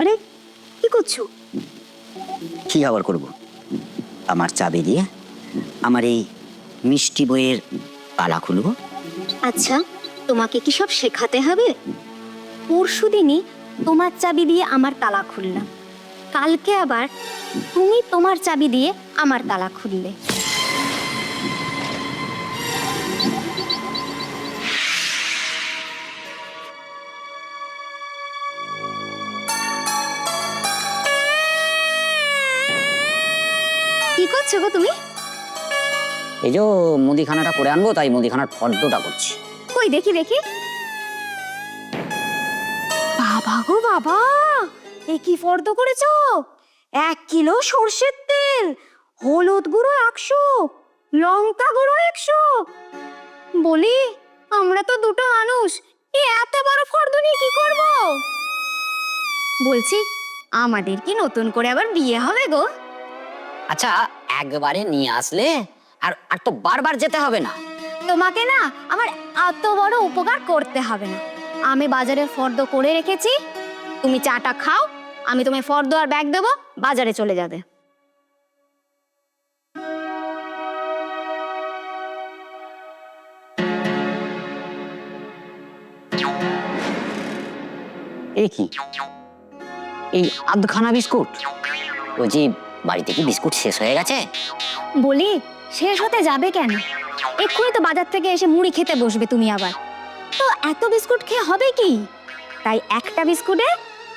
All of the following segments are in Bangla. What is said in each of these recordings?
আরে কি করছ? কি আবার করব? আমার চাবি দিয়ে আমার এই মিষ্টি বইয়ের তালা খুলবো? আচ্ছা তোমাকে কি সব শেখাতে হবে? পরশু দিনই তোমার চাবি দিয়ে আমার তালা খুললাম। কালকে আবার তুমি তোমার চাবি দিয়ে আমার তালা খুললে। করছ গো তুমি? এই যে মুদিখানাটা করে আনব তাই মুদিখানার ফর্দটা করছি। কই দেখি দেখি। বাবা গো বাবা এ কি ফর্দ করেছ? এক কিলো সর্ষের তেল হলুদ গুঁড়ো একশো লঙ্কা গুঁড়ো একশো। বলি আমরা তো দুটো মানুষ এই এত বড় ফর্দ নিয়ে কি করব? বলছি আমাদের কি নতুন করে আবার বিয়ে হবে গো? আচ্ছা একবারে নিয়ে আসলে? আর আর তো বারবার যেতে হবে না। তোমাকে না আমার এত বড় উপকার করতে হবে না। আমি বাজারে ফর্দ করে রেখেছি। তুমি চাটা খাও আমি তোমায় ফর্দ আর ব্যাগ দেবো বাজারে চলে যাবে। এই কি? এই আধখানা বিস্কুট? বলছি বাড়িতে কি বিস্কুট শেষ হয়ে গেছে? বলি শেষ হতে যাবে কেন? এক্ষুনি তো বাজার থেকে এসে মুড়ি খেতে বসবে তুমি আবার। তো এত বিস্কুট খেয়ে হবে কি? তাই একটা বিস্কুটে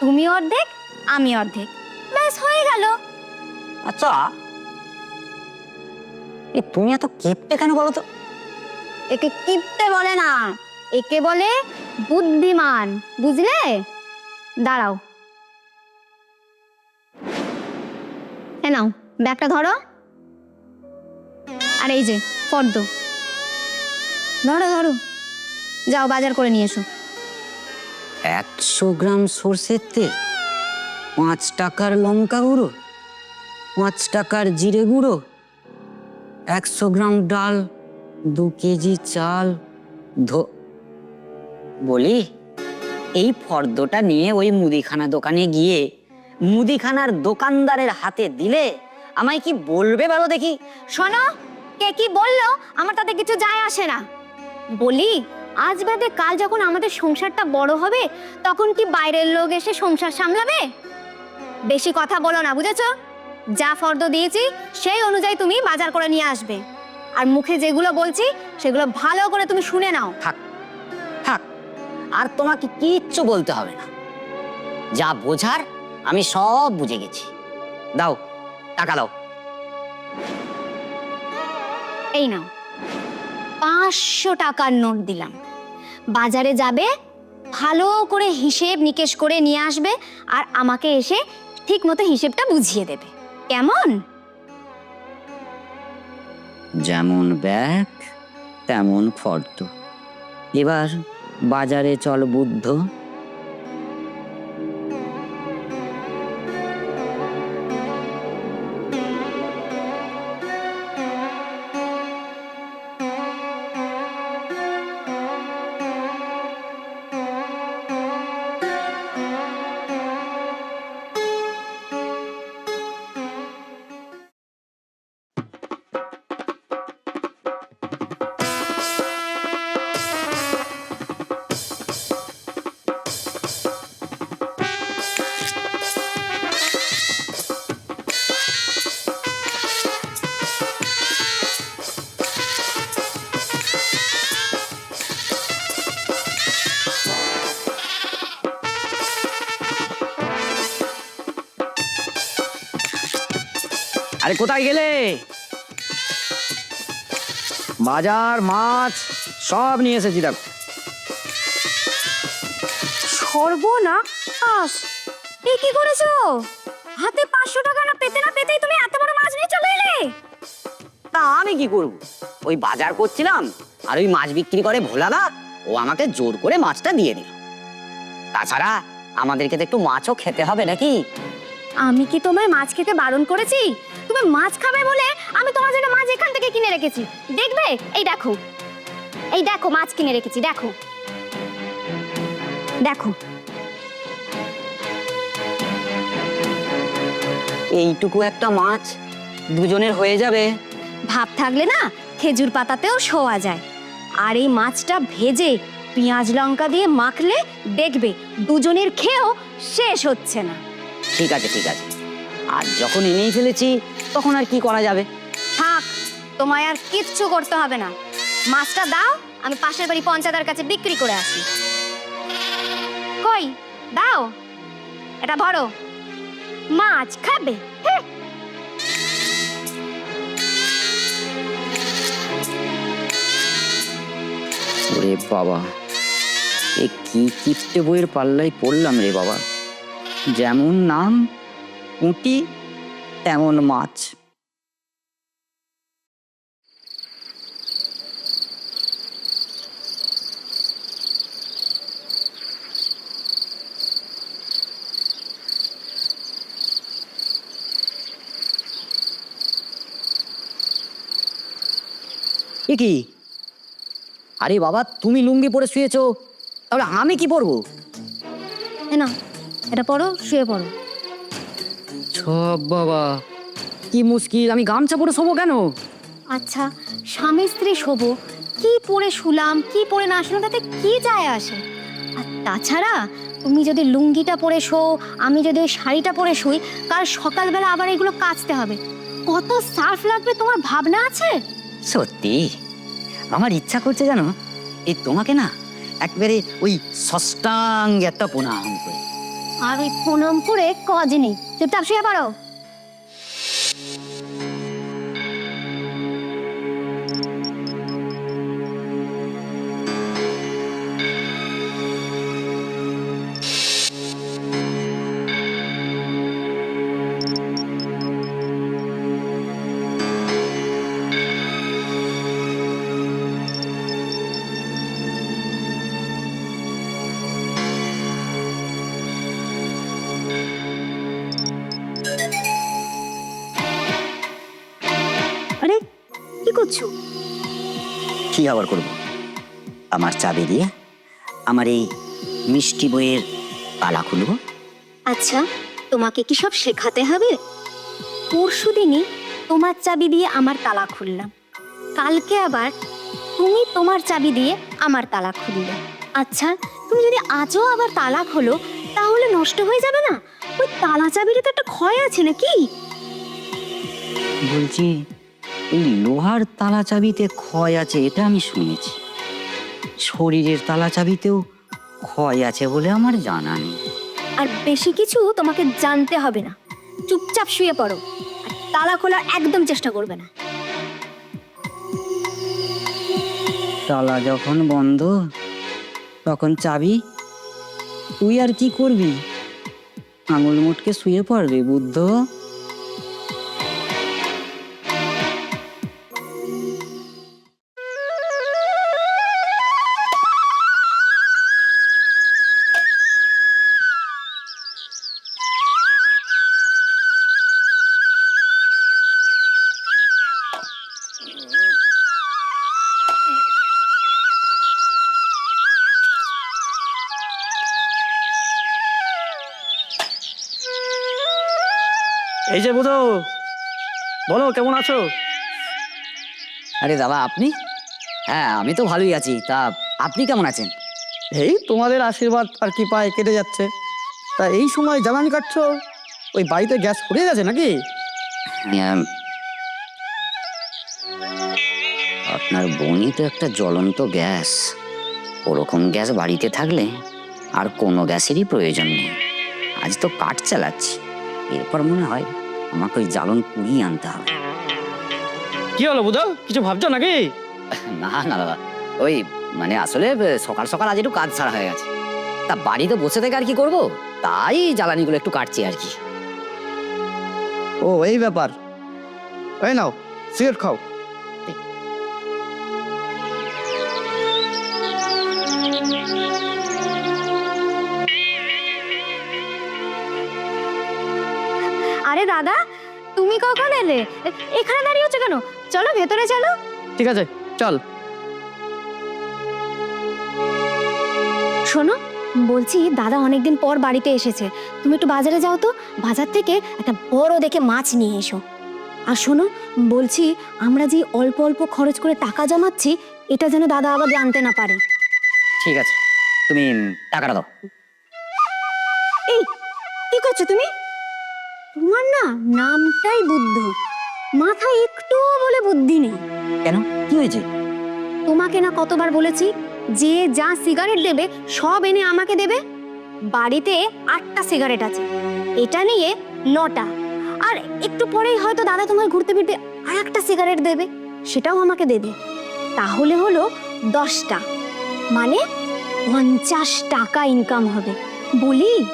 তুমি অর্ধেক আমি অর্ধেক। ব্যাস হয়ে গেল। আচ্ছা। এ তুমি এত কেপটে কেন বলো তো? একে কিপতে বলে না একে বলে বুদ্ধিমান বুঝলে? দাঁড়াও। এ নাও, ব্যাগটা ধরো। আর এই যে ফর্দ ধরো ধরো। যাও, বাজার করে নিয়ে এসো। একশো গ্রাম সর্ষের তেল, পাঁচ টাকার লঙ্কা গুঁড়ো, পাঁচ টাকার জিরে গুঁড়ো, একশো গ্রাম ডাল, দু কেজি চাল, ধো। বলি, এই ফর্দটা নিয়ে ওই মুদিখানা দোকানে গিয়ে মুদিখানার দোকানদারের হাতে দিলে আমায় কি বলবে বলো দেখি? শোনো কে কি বলল আমার তাতে কিছু যায় আসে না। বলি আজ বাদে কাল যখন আমাদের সংসারটা বড় হবে তখন কি বাইরের লোক এসে সংসার সামলাবে? বেশি কথা বলো না বুঝেছ? যা ফর্দ দিয়েছি সেই অনুযায়ী তুমি বাজার করে নিয়ে আসবে। আর মুখে যেগুলো বলছি সেগুলো ভালো করে তুমি শুনে নাও। থাক থাক। আর তোমাকে কিচ্ছু বলতে হবে না। যা বোঝার আমি সব বুঝে গেছি। দাও টাকা দাও। এই নাও। পাঁচশো টাকার নোট দিলাম। বাজারে যাবে ভালো করে হিসেব নিকেশ করে নিয়ে আসবে আর আমাকে এসে ঠিক মতো হিসেবটা বুঝিয়ে দেবে। কেমন? যেমন ব্যাগ তেমন ফর্দ। এবার বাজারে চল বুদ্ধ। আরে কোথায় গেলে? বাজার মাছ সব নিয়ে এসেছি দেখো। সর্বনাশ! এ কি করেছ? হাতে পাঁচশো টাকা না পেতে না পেতেই তুমি এত বড় মাছ নিয়ে চলে এলে? তা আমি কি করব? ওই বাজার করছিলাম আর ওই মাছ বিক্রি করে ভোলাদা ও আমাকে জোর করে মাছটা দিয়ে দিল। তাছাড়া আমাদেরকে তো একটু মাছও খেতে হবে নাকি? আমি কি তোমায় মাছ খেতে বারণ করেছি? তুমি মাছ খাবে বলে আমি তোমার জন্য মাছ এখান থেকে কিনে রেখেছি। দেখবে? এই দেখো। এই দেখো মাছ কিনে রেখেছি দেখো। দেখো। এইটুকু একটা মাছ দুজনের হয়ে যাবে। ভাব থাকলে না খেজুর পাতাতেও শোয়া যায়। আর এই মাছটা ভেজে পেঁয়াজ লঙ্কা দিয়ে মাখলে দেখবে দুজনের খেয়েও শেষ হচ্ছে না। ঠিক আছে ঠিক আছে। আর যখন এনেই ফেলেছি তখন আর কি করা যাবে? থাক তোমায় আর কিচ্ছু করতে হবে না। মাছটা দাও আমি পাশের বাড়ি পঞ্চায়েতের কাছে বিক্রি করে আসি। কই? দাও। এটা ধরো। মাছ খাবে? ওরে বাবা এ কি কিপ্টে বইয়ের পাল্লাই পড়লাম রে বাবা। যেমন নাম পুঁটি তেমন মাছ। কি? আরে বাবা, তুমি লুঙ্গি পরে শুয়েছো, তাহলে আমি কি পরবো? না। এটা পড়ো শুয়ে পড়ো। সব বাবা। কি মুশকিল আমি গামছা পরে শোবো কেন? আচ্ছা স্বামী স্ত্রী শোবো। কি পরে শুলাম কি পরে না শুলাম তাতে কি যায় আসে? আর তাছাড়া তুমি যদি লুঙ্গিটা পরে শো আমি যদি ওই শাড়িটা পরে শুই কাল সকালবেলা আবার এগুলো কাচতে হবে। কত সার্ফ লাগবে তোমার ভাবনা আছে? সত্যি? আমার ইচ্ছা করছে জানো এই তোমাকে না একবারে ওই ষষ্ঠাঙ্গ একটা প্রণাম করে। আর ওই প্রণাম করে কাজ নেই? চুপচাপ শুয়ে পারো কি করছ কি আবার করব? আমার চাবি দিয়ে আমার এই মিষ্টি বইয়ের তালা খুলবো? আচ্ছা তোমাকে কি সব শেখাতে হবে? পরশু দিনই তোমার চাবি দিয়ে আমার তালা খুললাম। কালকে আবার তুমি তোমার চাবি দিয়ে আমার তালা খুললে। আচ্ছা তুমি যদি আজও আবার তালা খোলো তাহলে নষ্ট হয়ে যাবে না? ওই তালা চাবিটা তো একটা ক্ষয় আছে নাকি? বলছি এই লোহার তালা চাবিতে ক্ষয় আছে এটা আমি শুনেছি। শরীরের তালা চাবিতেও ক্ষয় আছে বলে আমার জানা নেই। আর বেশি কিছু তোমাকে জানতে হবে না। চুপচাপ শুয়ে পড়ো। আর তালা খোলার একদম চেষ্টা করবে না। তালা যখন বন্ধ তখন চাবি? তুই আর কি করবি? আঙুল মুটকে শুয়ে পড়বে বুদ্ধ। এই যে বুধো বলো কেমন আছো? আরে দাদা আপনি? হ্যাঁ আমি তো ভালোই আছি। তা আপনি কেমন আছেন? এই তোমাদের আশীর্বাদ আর কি পায়ে কেটে যাচ্ছে। তা এই সময় জ্বালানি কাটছো? ওই বাড়িতে গ্যাস ফুরিয়ে গেছে নাকি? হ্যাঁ। আপনার বোনই তো একটা জ্বলন্ত গ্যাস। ওরকম গ্যাস বাড়িতে থাকলে আর কোনো গ্যাসেরই প্রয়োজন নেই। আজ তো কাঠ চালাচ্ছি। এরপর মনে হয় আমাকে ওই জ্বালন পুড়িয়ে আনতে হবে। কি হলো বুধো? কিছু ভাবছ নাকি? না না দাদা ওই মানে আসলে সকাল সকাল আজ একটু কাজ ছাড়া হয়ে গেছে। তা বাড়িতে বসে থেকে আর কি করব? তাই জ্বালানিগুলো একটু কাটছি আর কি। ও এই ব্যাপার। এই নাও সিগারেট খাও। আরে দাদা তুমি কখন এলে? এখানে দাঁড়িয়ে হচ্ছে কেন? চলো ভেতরে চলো। ঠিক আছে চল। শোনো বলছি দাদা অনেকদিন পর বাড়িতে এসেছে। তুমি একটু বাজারে যাও তো। বাজার থেকে একটা বড় দেখে মাছ নিয়ে এসো। আর শোনো বলছি আমরা যে অল্প অল্প খরচ করে টাকা জমাচ্ছি এটা যেন দাদা আবার জানতে না পারে। ঠিক আছে তুমি টাকাটা দাও। এই কি করছ তুমি? তোমার না নামটাই বুদ্ধ। মাথায় একটুও বলে বুদ্ধি নেই। কেন? কি হয়েছে? তোমাকে না কতবার বলেছি যে যা সিগারেট দেবে সব এনে আমাকে দেবে। বাড়িতে আটটা সিগারেট আছে। এটা নিয়ে নটা। আর একটু পরেই হয়তো দাদা তোমার ঘুরতে ফিরতে আর একটা সিগারেট দেবে সেটাও আমাকে দেবে। তাহলে হলো দশটা। মানে পঞ্চাশ টাকা ইনকাম হবে। বলি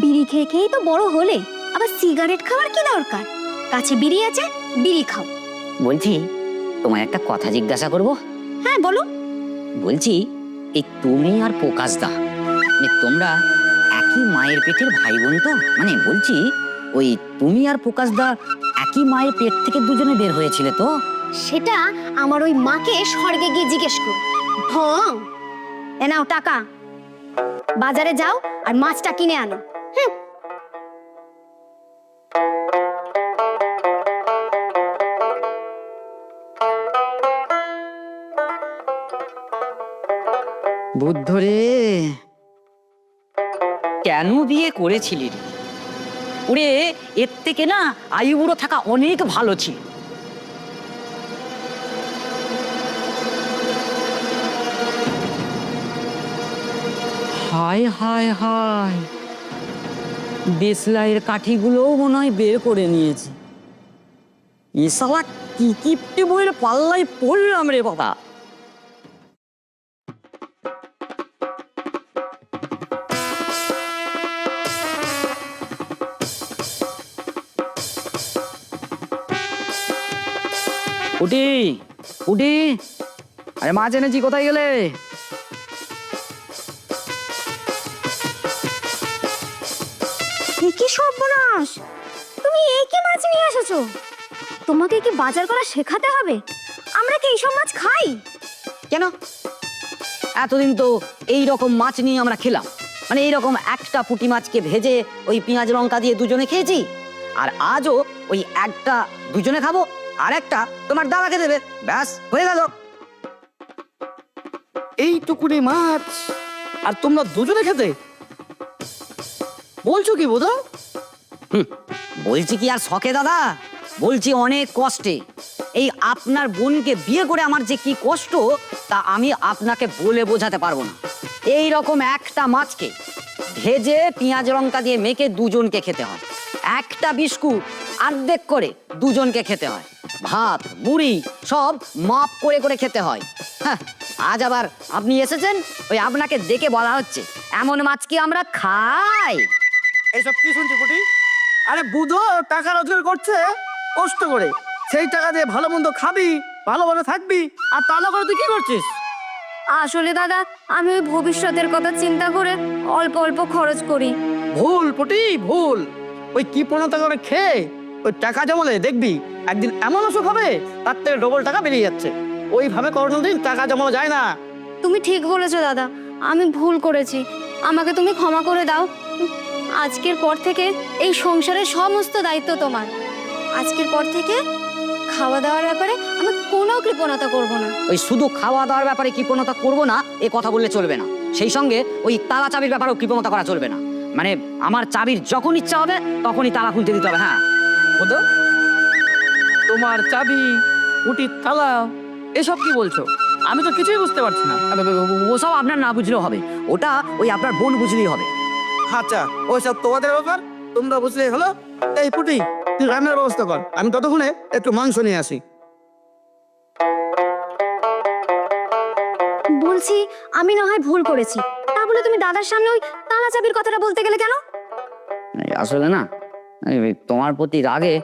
বিড়ি খেয়ে খেয়েই তো বড় হলে। আবার সিগারেট খাওয়ার কি দরকার? কাছে বিড়ি আছে বিড়ি খাও। বলছি তোমায় একটা কথা জিজ্ঞাসা করব? হ্যাঁ বলো। বলছি এই তুমি আর প্রকাশদা মানে তোমরা একই মায়ের পেটের ভাই বোন তো? মানে বলছি ওই তুমি আর প্রকাশদা একই মায়ের পেট থেকে দুজনে বের হয়েছিলে তো? সেটা আমার ওই মাকে স্বর্গে গিয়ে জিজ্ঞেস কর। ঢং এ নাও টাকা। বাজারে যাও আর মাছটা কিনে আনো। হুম। বুদ্ধ রে। কেন বিয়ে করেছিলি রে? ওরে এর থেকে না আয়ু বুড়ো থাকা অনেক ভালো ছিল। হায় হায় হায়। দেশলাইয়ের কাঠিগুলোও মনে হয় বের করে নিয়েছে। এসালা কি কিপটে বইয়ের পাল্লায় পড়লাম রে বাবা। উঠি উঠি। আরে মাছ এনেছি কোথায় গেলে? কি সর্বনাশ? তুমি এই কি মাছ নিয়ে এসেছ? তোমাকে কি বাজার করা শেখাতে হবে? আমরা কি এইসব মাছ খাই? কেন? এতদিন তো এই রকম মাছ নিয়ে আমরা খেলাম। মানে এই রকম একটা পুঁটি মাছকে ভেজে ওই পেঁয়াজ লঙ্কা দিয়ে দুজনে খেয়েছি। আর আজও ওই একটা দুজনে খাব। আর একটা তোমার দাদাকে দেবে। ব্যাস হয়ে গেল। এইটুকুনি মাছ আর তোমরা দুজনে খেতে? বলছো কি বোধ? বলছি কি আর শখে দাদা? বলছি অনেক কষ্টে। এই আপনার বোনকে বিয়ে করে আমার যে কি কষ্ট তা আমি আপনাকে বলে বোঝাতে পারব না। এই রকম একটা মাছকে ভেজে পেঁয়াজ লঙ্কা দিয়ে মেখে দুজনকে খেতে হয়। একটা বিস্কুট অর্ধেক করে দুজনকে খেতে হয়। ভাত মুড়ি সব মাপ করে করে খেতে হয়। হ্যাঁ আজ আবার আপনি এসেছেন? ওই আপনাকে দেখে বলা হচ্ছে এমন মাছ কি আমরা খাই? এইসব কি শুনছি পুটি? আরে বুধো টাকা রোজগার করছে কষ্ট করে। সেই টাকা দিয়ে ভালো মন্দ খাবি ভালোভাবে থাকবি আর তা না করে তুই কি করছিস? আসলে দাদা আমি ওই ভবিষ্যতের কথা চিন্তা করে অল্প অল্প খরচ করি। ভুল পুটি ভুল। ওই কি প্রণতা করে খেয়ে? ওই টাকা জমালে দেখবি একদিন এমন অসুখ হবে তার থেকে ডবল টাকা বেরিয়ে যাচ্ছে। ওইভাবে কোনোদিন টাকা জমানো যায় না। তুমি ঠিক বলেছ দাদা আমি ভুল করেছি। আমাকে তুমি ক্ষমা করে দাও। আজকের পর থেকে এই সংসারের সমস্ত দায়িত্ব তোমার। আজকের পর থেকে খাওয়া দাওয়ার ব্যাপারে আমি কোনো কৃপণতা করব না। ওই শুধু খাওয়া দাওয়ার ব্যাপারে কৃপণতা করব না এ কথা বললে চলবে না। সেই সঙ্গে ওই তালা চাবির ব্যাপারেও কৃপণতা করা চলবে না। মানে আমার চাবির যখন ইচ্ছা হবে তখনই তালা খুলতে দিতে হবে হ্যাঁ। বুধো তোমার চাবি উটির তালা এসব কি বলছো? আমি তো কিছুই বুঝতে পারছি না। ওসব আপনার না বুঝলেও হবে। ওটা ওই আপনার বোন বুঝলেই হবে। আচ্ছা ওইসব তোমাদের ব্যাপার? তোমরা বুঝলে হলো। এই পুটি তুই রান্নার ব্যবস্থা কর। আমি ততক্ষণে একটু মাংস নিয়ে আসি। বলছি আমি না হয় ভুল করেছি। তা বলে তুমি দাদার সামনে ওই তালা চাবির কথাটা বলতে গেলে কেন? আসলে না তোমার প্রতি রাগে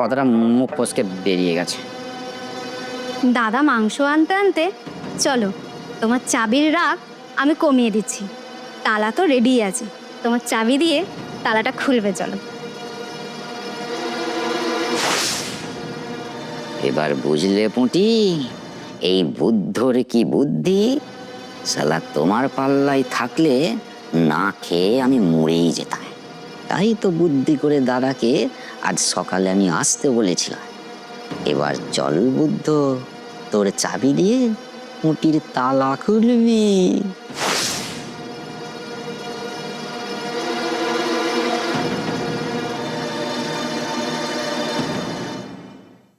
কথাটা মুখ ফসকে বেরিয়ে গেছে। দাদা মাংস আনতে আনতে চলো তোমার চাবির রাগ আমি কমিয়ে দিচ্ছি। তালা তো রেডি আছে তোমার চাবি দিয়ে তালাটা খুলবে চলো। এবার বুঝলে পুঁটি এই বুদ্ধর কি বুদ্ধি? শালা তোমার পাল্লাই থাকলে না খেয়ে আমি মরেই যেতাম। তাই তো বুদ্ধি করে দাদাকে আজ সকালে আমি আসতে বলেছিলাম। এবার চল বুদ্ধ, তোর চাবি দিয়ে মুটির তালা খুলবি।